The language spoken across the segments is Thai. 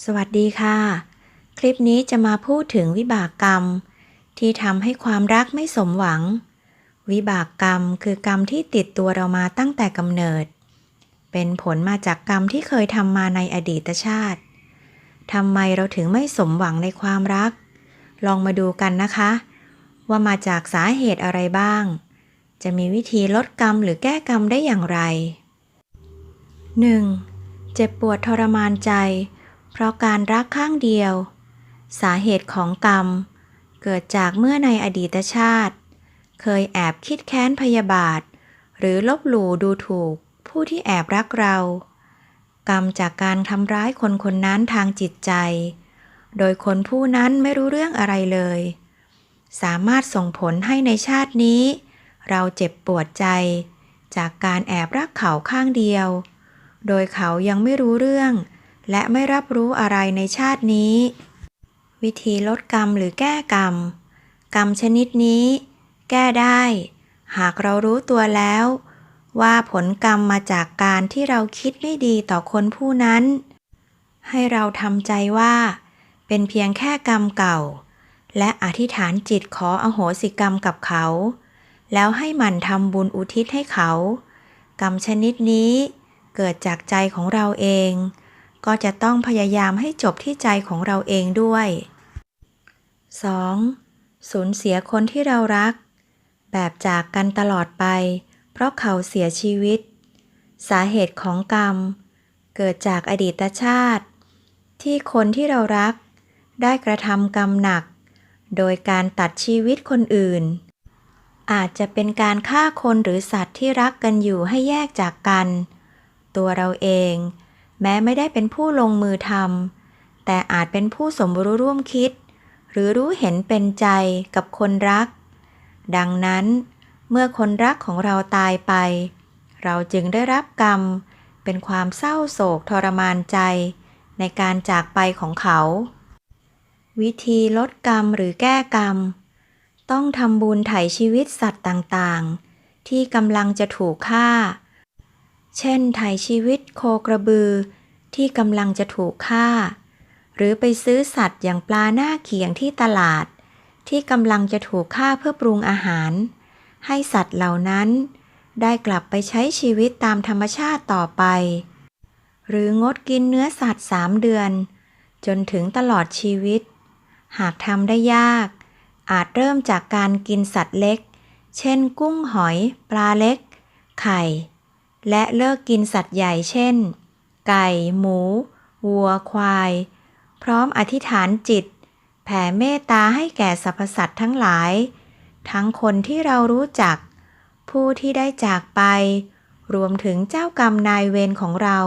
สวัสดีค่ะ คลิปนี้จะมาพูดถึงวิบากกรรม ที่ทำให้ความรักไม่สมหวัง วิบากกรรมคือกรรมที่ติดตัวเรามาตั้งแต่กำเนิด เป็นผลมาจากกรรมที่เคยทำมาในอดีตชาติทำไมเราถึงไม่สมหวังในความรัก ลองมาดูกันนะคะ ว่ามาจากสาเหตุอะไรบ้าง จะมีวิธีลดกรรมหรือแก้กรรมได้อย่างไร 1. เจ็บปวดทรมานใจ เพราะการรักข้างเดียว สาเหตุของกรรม เกิดจากเมื่อในอดีตชาติ เคยแอบคิดแค้นพยาบาท หรือลบหลู่ดูถูกผู้ที่แอบรักเรา กรรมจากการทำร้ายคนคนนั้นทางจิตใจ โดยคนผู้นั้นไม่รู้เรื่องอะไรเลย สามารถส่งผลให้ในชาตินี้ เราเจ็บปวดใจ จากการแอบรักเขาข้างเดียว โดยเขายังไม่รู้เรื่อง และไม่รับรู้อะไรในชาตินี้ วิธีลดกรรมหรือแก้กรรม กรรมชนิดนี้ แก้ได้ หากเรารู้ตัวแล้ว ว่าผลกรรมมาจากการที่เราคิดไม่ดีต่อคนผู้นั้น ให้เราทำใจว่า เป็นเพียงแค่กรรมเก่า และอธิษฐานจิตขออโหสิกรรมกับเขา แล้วให้หมั่นทำบุญอุทิศให้เขา กรรมชนิดนี้เกิดจากใจของเราเอง ก็จะต้องพยายามให้จบที่ใจของเราเองด้วย 2. สูญเสียคนที่เรารัก แบบจากกันตลอดไป เพราะเขาเสียชีวิต สาเหตุของกรรม เกิดจากอดีตชาติ ที่คนที่เรารัก ได้กระทำกรรมหนัก โดยการตัดชีวิตคนอื่น อาจจะเป็นการฆ่าคนหรือสัตว์ที่รักกันอยู่ให้แยกจากกัน ตัวเราเอง แม้ไม่ได้เป็นผู้ลงมือทำแต่อาจเป็นผู้สมรู้ร่วมคิด หรือรู้เห็นเป็นใจกับคนรัก ดังนั้น เมื่อคนรักของเราตายไป เราจึงได้รับกรรม เป็นความเศร้าโศกทรมานใจ ในการจากไปของเขา วิธีลดกรรมหรือแก้กรรม ต้องทำบุญไถ่ชีวิตสัตว์ต่างๆ ที่กำลังจะถูกฆ่า เช่นไถ่ชีวิตโคกระบือที่กำลังจะถูกฆ่า หรือไปซื้อสัตว์อย่างปลาหน้าเขียงที่ตลาด ที่กำลังจะถูกฆ่าเพื่อปรุงอาหาร ให้สัตว์เหล่านั้น ได้กลับไปใช้ชีวิตตามธรรมชาติต่อไป หรืองดกินเนื้อสัตว์สามเดือน จนถึงตลอดชีวิต หากทำได้ยาก อาจเริ่มจากการกินสัตว์เล็ก เช่น กุ้งหอย ปลาเล็ก ไข่ และเลิกกินสัตว์ใหญ่เช่น ไก่ หมู วัว ควาย พร้อมอธิษฐานจิต แผ่เมตตาให้แก่สรรพสัตว์ทั้งหลาย ทั้งคนที่เรารู้จัก ผู้ที่ได้จากไป รวมถึงเจ้ากรรมนายเวรของเรา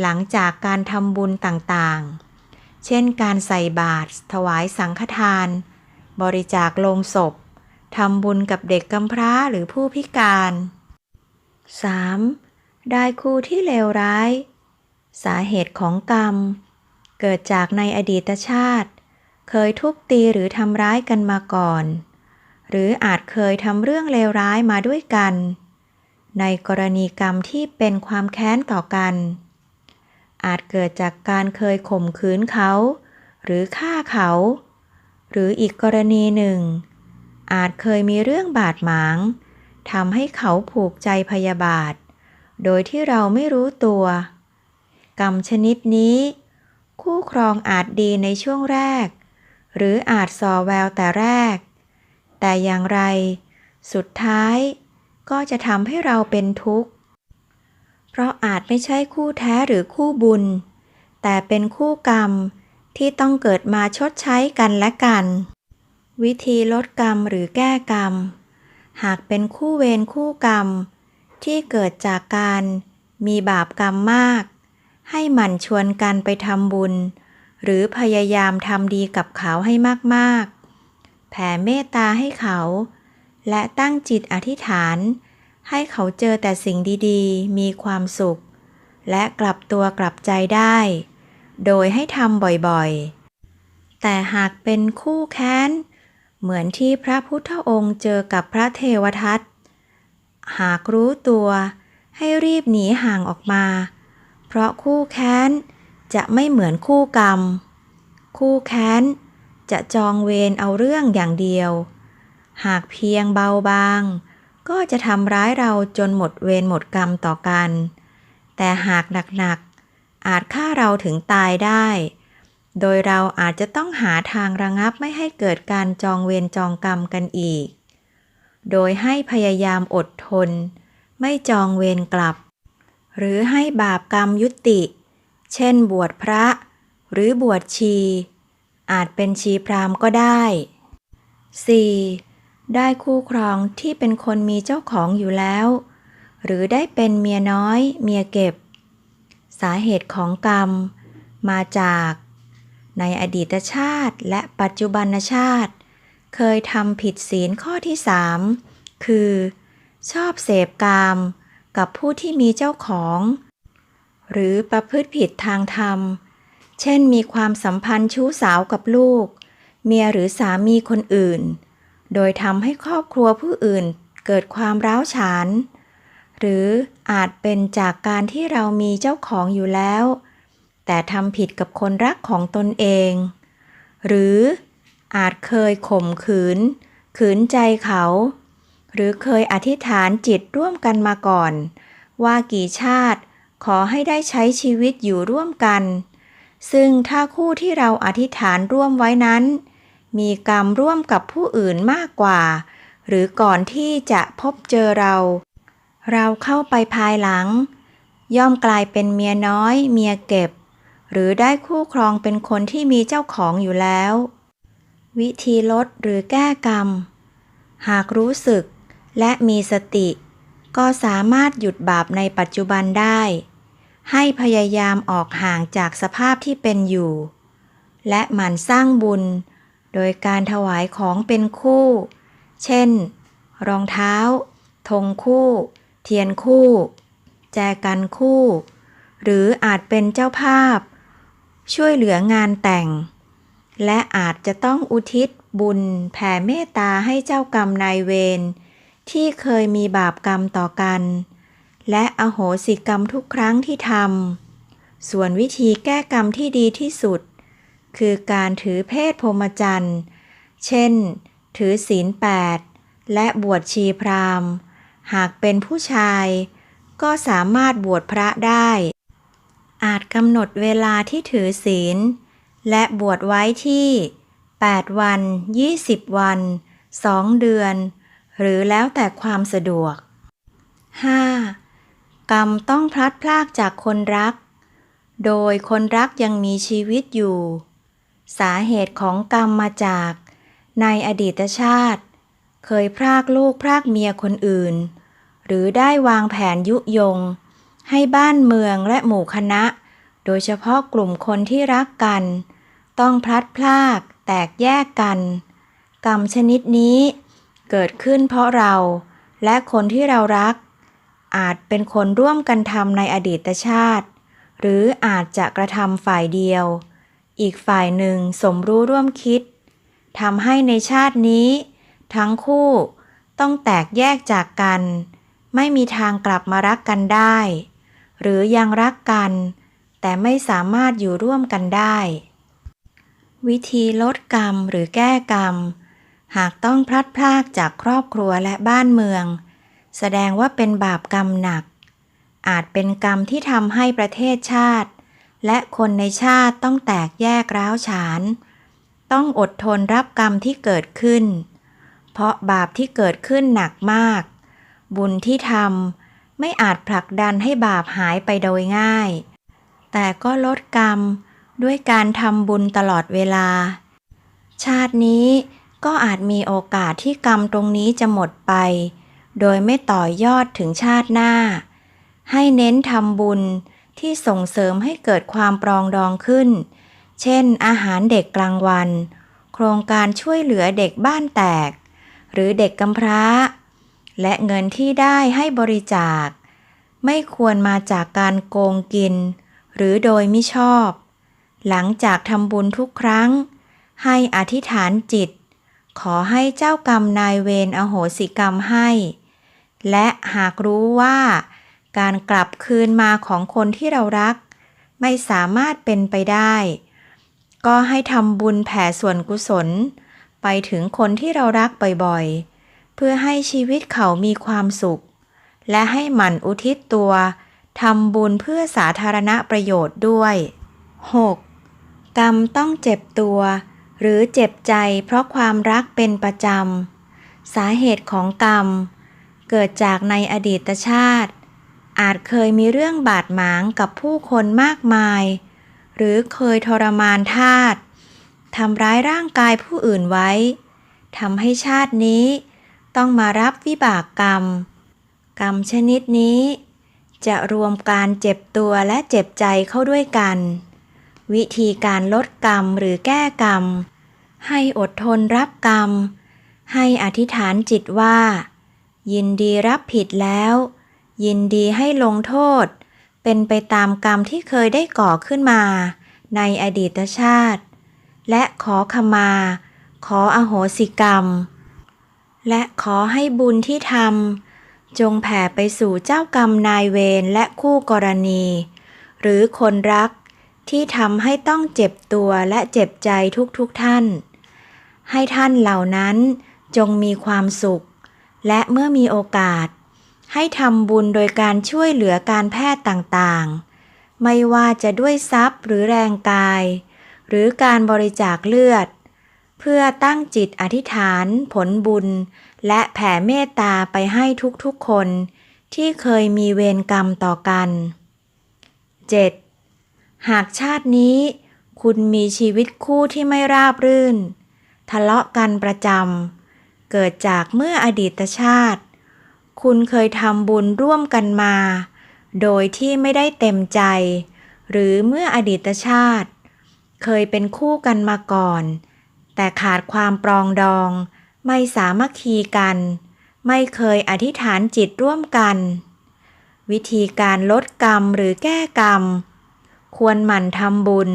หลังจากการทำบุญต่างๆ เช่นการใส่บาตรถวายสังฆทาน บริจาคโลงศพทำบุญกับเด็กกำพร้าหรือผู้พิการ 3. ได้คู่ที่เลวร้าย สาเหตุของกรรม เกิดจากในอดีตชาติ เคยทุบตีหรือทำร้ายกันมาก่อน หรืออาจเคยทำเรื่องเลวร้ายมาด้วยกัน ในกรณีกรรมที่เป็นความแค้นต่อกัน อาจเกิดจากการเคยข่มขืนเขา หรือฆ่าเขา หรืออีกกรณีหนึ่ง อาจเคยมีเรื่องบาดหมาง ทำให้เขาผูกใจพยาบาท โดยที่เราไม่รู้ตัว กรรมชนิดนี้ คู่ครองอาจดีในช่วงแรก หรืออาจสอแววแต่แรก แต่อย่างไร สุดท้ายก็จะทำให้เราเป็นทุกข์ เพราะอาจไม่ใช่คู่แท้หรือคู่บุญ แต่เป็นคู่กรรมที่ต้องเกิดมาชดใช้กันและกัน วิธีลดกรรมหรือแก้กรรม หากเป็นคู่เวรคู่กรรม ที่เกิดจากการมีบาปกรรมมาก ให้หมั่นชวนกันไปทำบุญ หรือพยายามทำดีกับเขาให้มากๆ แผ่เมตตาให้เขา และตั้งจิตอธิษฐาน ให้เขาเจอแต่สิ่งดีๆ มีความสุข และกลับตัวกลับใจได้ โดยให้ทำบ่อยๆ แต่หากเป็นคู่แค้น เหมือนที่พระพุทธองค์เจอกับพระเทวทัต หากรู้ตัวให้รีบหนีห่างออกมา เพราะคู่แค้นจะไม่เหมือนคู่กรรม คู่แค้นจะจองเวรเอาเรื่องอย่างเดียว หากเพียงเบาบาง ก็จะทำร้ายเราจนหมดเวรหมดกรรมต่อกัน แต่หากหนักๆอาจฆ่าเราถึงตายได้ โดยเราอาจจะต้องหาทางระงับไม่ให้เกิดการจองเวรจองกรรมกันอีก โดยให้พยายามอดทน ไม่จองเวรกลับ หรือให้บาปกรรมยุติ เช่นบวชพระ หรือบวชชี อาจเป็นชีพรามก็ได้ 4. ได้คู่ครองที่เป็นคนมีเจ้าของอยู่แล้ว หรือได้เป็นเมียน้อย เมียเก็บ สาเหตุของกรรม มาจาก ในอดีตชาติและปัจจุบันชาติ เคยทำผิดศีลข้อที่3คือ ชอบเสพกาม กับผู้ที่มีเจ้าของ หรือประพฤติผิดทางธรรม เช่นมีความสัมพันธ์ชู้สาวกับลูก เมียหรือสามีคนอื่น โดยทำให้ครอบครัวผู้อื่นเกิดความร้าวฉาน หรืออาจเป็นจากการที่เรามีเจ้าของอยู่แล้ว แต่ทำผิดกับคนรักของตนเอง หรืออาจเคยข่มขืน ขืนใจเขา หรือเคยอธิษฐานจิตร่วมกันมาก่อน ว่ากี่ชาติขอให้ได้ใช้ชีวิตอยู่ร่วมกัน ซึ่งถ้าคู่ที่เราอธิษฐานร่วมไว้นั้น มีกรรมร่วมกับผู้อื่นมากกว่า หรือก่อนที่จะพบเจอเรา เราเข้าไปภายหลัง ย่อมกลายเป็นเมียน้อย เมียเก็บ หรือได้คู่ครองเป็นคนที่มีเจ้าของอยู่แล้ว วิธีลดหรือแก้กรรม หากรู้สึกและมีสติ ก็สามารถหยุดบาปในปัจจุบันได้ ให้พยายามออกห่างจากสภาพที่เป็นอยู่ และหมั่นสร้างบุญ โดยการถวายของเป็นคู่ เช่น รองเท้า ธงคู่ เทียนคู่ แจกันคู่หรืออาจเป็นเจ้าภาพ ช่วยเหลืองานแต่ง และอาจจะต้องอุทิศบุญแผ่เมตตาให้เจ้ากรรมนายเวรที่เคยมีบาปกรรมต่อกัน และอโหสิกรรมทุกครั้งที่ทำส่วนวิธีแก้กรรมที่ดีที่สุด คือการถือเพศพรหมจรรย์ เช่น ถือศีลแปดและบวชชีพราหมณ์ หากเป็นผู้ชาย ก็สามารถบวชพระได้ อาจกำหนดเวลาที่ถือศีล และบวชไว้ที่ 8 วัน 20 วัน 2 เดือน หรือแล้วแต่ความสะดวก 5. กรรมต้องพลัดพรากจากคนรัก โดยคนรักยังมีชีวิตอยู่ สาเหตุของกรรมมาจาก ในอดีตชาติ เคยพรากลูกพรากเมียคนอื่น หรือได้วางแผนยุยง ให้บ้านเมืองและหมู่คณะ โดยเฉพาะกลุ่มคนที่รักกัน ต้องพลัดพรากแตกแยกกัน กรรมชนิดนี้เกิดขึ้นเพราะเราและคนที่เรารัก อาจเป็นคนร่วมกันทำในอดีตชาติ หรืออาจจะกระทำฝ่ายเดียว อีกฝ่ายหนึ่งสมรู้ร่วมคิดทำให้ในชาตินี้ ทั้งคู่ต้องแตกแยกจากกัน ไม่มีทางกลับมารักกันได้ หรือยังรักกัน แต่ไม่สามารถอยู่ร่วมกันได้ วิธีลดกรรมหรือแก้กรรม หากต้องพลัดพรากจากครอบครัวและบ้านเมือง แสดงว่าเป็นบาปกรรมหนัก อาจเป็นกรรมที่ทำให้ประเทศชาติ และคนในชาติต้องแตกแยกร้าวฉาน ต้องอดทนรับกรรมที่เกิดขึ้น เพราะบาปที่เกิดขึ้นหนักมาก บุญที่ทำ ไม่อาจผลักดันให้บาปหายไปโดยง่าย แต่ก็ลดกรรมด้วยการทำบุญตลอดเวลา ชาตินี้ก็อาจมีโอกาสที่กรรมตรงนี้จะหมดไป โดยไม่ต่อยอดถึงชาติหน้า ให้เน้นทำบุญที่ส่งเสริมให้เกิดความปรองดองขึ้น เช่น อาหารเด็กกลางวัน โครงการช่วยเหลือเด็กบ้านแตก หรือเด็กกำพร้า และเงินที่ได้ให้บริจาค ไม่ควรมาจากการโกงกิน หรือโดยมิชอบ หลังจากทำบุญทุกครั้ง ให้อธิษฐานจิต ขอให้เจ้ากรรมนายเวรอโหสิกรรมให้ และหากรู้ว่า การกลับคืนมาของคนที่เรารัก ไม่สามารถเป็นไปได้ ก็ให้ทำบุญแผ่ส่วนกุศล ไปถึงคนที่เรารักบ่อยๆ เพื่อให้ชีวิตเขามีความสุข และให้หมั่นอุทิศตัวทำบุญเพื่อสาธารณประโยชน์ด้วย 6. กรรมต้องเจ็บตัว หรือเจ็บใจเพราะความรักเป็นประจำ สาเหตุของกรรม เกิดจากในอดีตชาติ อาจเคยมีเรื่องบาดหมางกับผู้คนมากมาย หรือเคยทรมานทาสทำร้ายร่างกายผู้อื่นไว้ทำให้ชาตินี้ ต้องมารับวิบากกรรม กรรมชนิดนี้ จะรวมการเจ็บตัวและเจ็บใจเข้าด้วยกัน วิธีการลดกรรมหรือแก้กรรม ให้อดทนรับกรรม ให้อธิษฐานจิตว่า ยินดีรับผิดแล้ว ยินดีให้ลงโทษ เป็นไปตามกรรมที่เคยได้ก่อขึ้นมา ในอดีตชาติ และขอขมา ขออโหสิกรรม และขอให้บุญที่ทำจงแผ่ไปสู่เจ้ากรรมนายเวรและคู่กรณี หรือคนรักที่ทำให้ต้องเจ็บตัวและเจ็บใจทุกๆทท่าน ให้ท่านเหล่านั้นจงมีความสุข และเมื่อมีโอกาส ให้ทำบุญโดยการช่วยเหลือการแพทย์ต่างๆ ไม่ว่าจะด้วยทรัพย์หรือแรงกาย หรือการบริจาคเลือด เพื่อตั้งจิตอธิษฐานผลบุญ และแผ่เมตตาไปให้ทุกๆคน ที่เคยมีเวรกรรมต่อกัน 7. หากชาตินี้ คุณมีชีวิตคู่ที่ไม่ราบรื่น ทะเลาะกันประจำเกิดจากเมื่ออดีตชาติ คุณเคยทำบุญร่วมกันมา โดยที่ไม่ได้เต็มใจ หรือเมื่ออดีตชาติ เคยเป็นคู่กันมาก่อน แต่ขาดความปรองดอง ไม่สามัคคีกัน ไม่เคยอธิษฐานจิตร่วมกัน วิธีการลดกรรมหรือแก้กรรม ควรหมั่นทำบุญ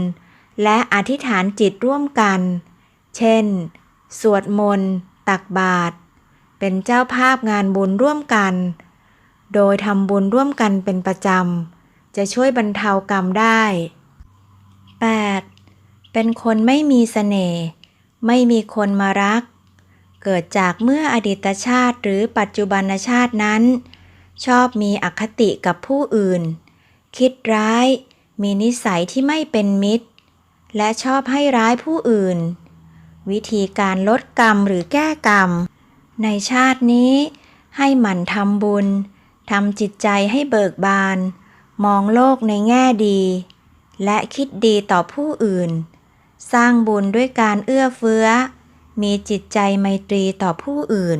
และอธิษฐานจิตร่วมกัน เช่น สวดมนต์ ตักบาตร เป็นเจ้าภาพงานบุญร่วมกัน โดยทำบุญร่วมกันเป็นประจำ จะช่วยบรรเทากรรมได้ 8. เป็นคนไม่มีเสน่ห์ ไม่มีคนมารัก เกิดจากเมื่ออดีตชาติหรือปัจจุบันชาตินั้น ชอบมีอคติกับผู้อื่น คิดร้าย มีนิสัยที่ไม่เป็นมิตร และชอบให้ร้ายผู้อื่น วิธีการลดกรรมหรือแก้กรรม ในชาตินี้ให้หมั่นทำบุญทำจิตใจให้เบิกบาน มองโลกในแง่ดี และคิดดีต่อผู้อื่น สร้างบุญด้วยการเอื้อเฟื้อ มีจิตใจไมตรีต่อผู้อื่น